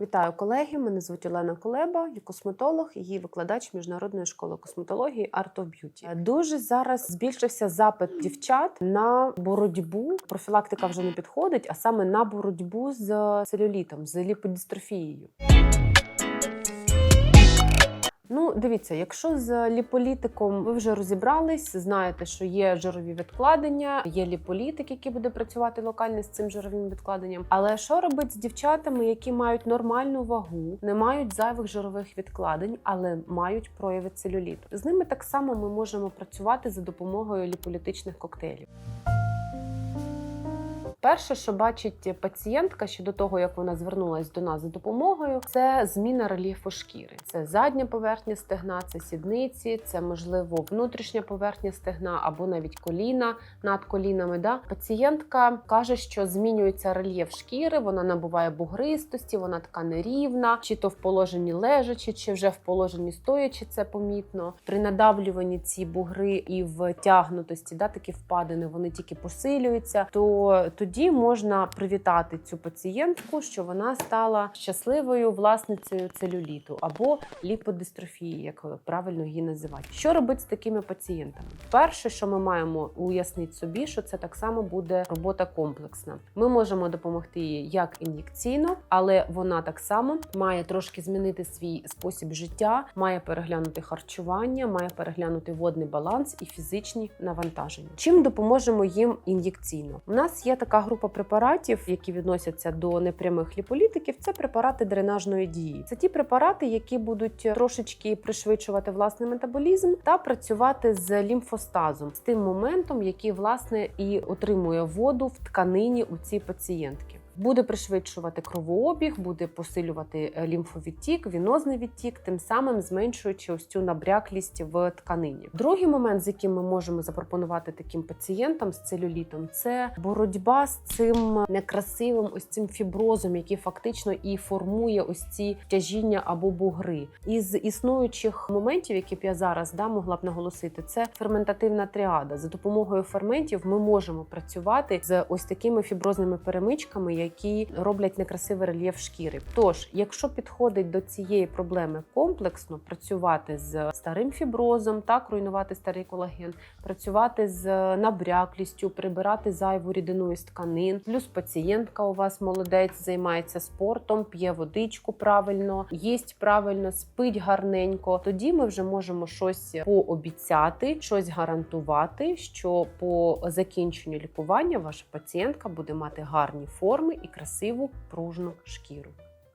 Вітаю колеги! Мене звуть Олена Колеба, я косметолог і викладач міжнародної школи косметології Art of Beauty. Дуже зараз збільшився запит дівчат на боротьбу. Профілактика вже не підходить, а саме на боротьбу з целюлітом, з ліподистрофією. Дивіться, якщо з ліполітиком ви вже розібрались, знаєте, що є жирові відкладення, є ліполітик, який буде працювати локально з цим жировим відкладенням. Але що робить з дівчатами, які мають нормальну вагу, не мають зайвих жирових відкладень, але мають прояви целюліту? З ними так само ми можемо працювати за допомогою ліполітичних коктейлів. Перше, що бачить пацієнтка ще до того, як вона звернулася до нас за допомогою, це зміна рельєфу шкіри. Це задня поверхня стегна, це сідниці, це можливо внутрішня поверхня стегна або навіть коліна над колінами. Да? Пацієнтка каже, що змінюється рельєф шкіри, вона набуває бугристості, вона така нерівна, чи то в положенні лежачи, чи вже в положенні стоячи, це помітно. При надавлюванні ці бугри і в тягнутості, да, такі впадини, вони тільки посилюються. То тоді можна привітати цю пацієнтку, що вона стала щасливою власницею целюліту або ліподистрофії, як правильно її називати. Що робити з такими пацієнтами? Перше, що ми маємо уяснити собі, що це так само буде робота комплексна. Ми можемо допомогти їй як ін'єкційно, але вона так само має трошки змінити свій спосіб життя, має переглянути харчування, має переглянути водний баланс і фізичні навантаження. Чим допоможемо їм ін'єкційно? У нас є така група препаратів, які відносяться до непрямих ліполітиків. Це препарати дренажної дії. Це ті препарати, які будуть трошечки пришвидшувати власний метаболізм та працювати з лімфостазом, з тим моментом, який власне і отримує воду в тканині у цій пацієнтки. Буде пришвидшувати кровообіг, буде посилювати е, лімфовідтік, вінозний відтік, тим самим зменшуючи ось цю набряклість в тканині. Другий момент, з яким ми можемо запропонувати таким пацієнтам з целюлітом, це боротьба з цим некрасивим ось цим фіброзом, який фактично і формує ось ці тяжіння або бугри. Із існуючих моментів, які б я зараз да, могла б наголосити, це ферментативна тріада. За допомогою ферментів ми можемо працювати з ось такими фіброзними перемичками які роблять некрасивий рельєф шкіри. Тож, якщо підходить до цієї проблеми комплексно, працювати з старим фіброзом, так руйнувати старий колаген, працювати з набряклістю, прибирати зайву рідину із тканин. Плюс пацієнтка у вас молодець, займається спортом, п'є водичку правильно, їсть правильно, спить гарненько. Тоді ми вже можемо щось пообіцяти, щось гарантувати, що по закінченню лікування ваша пацієнтка буде мати гарні форми і красиву пружну шкіру.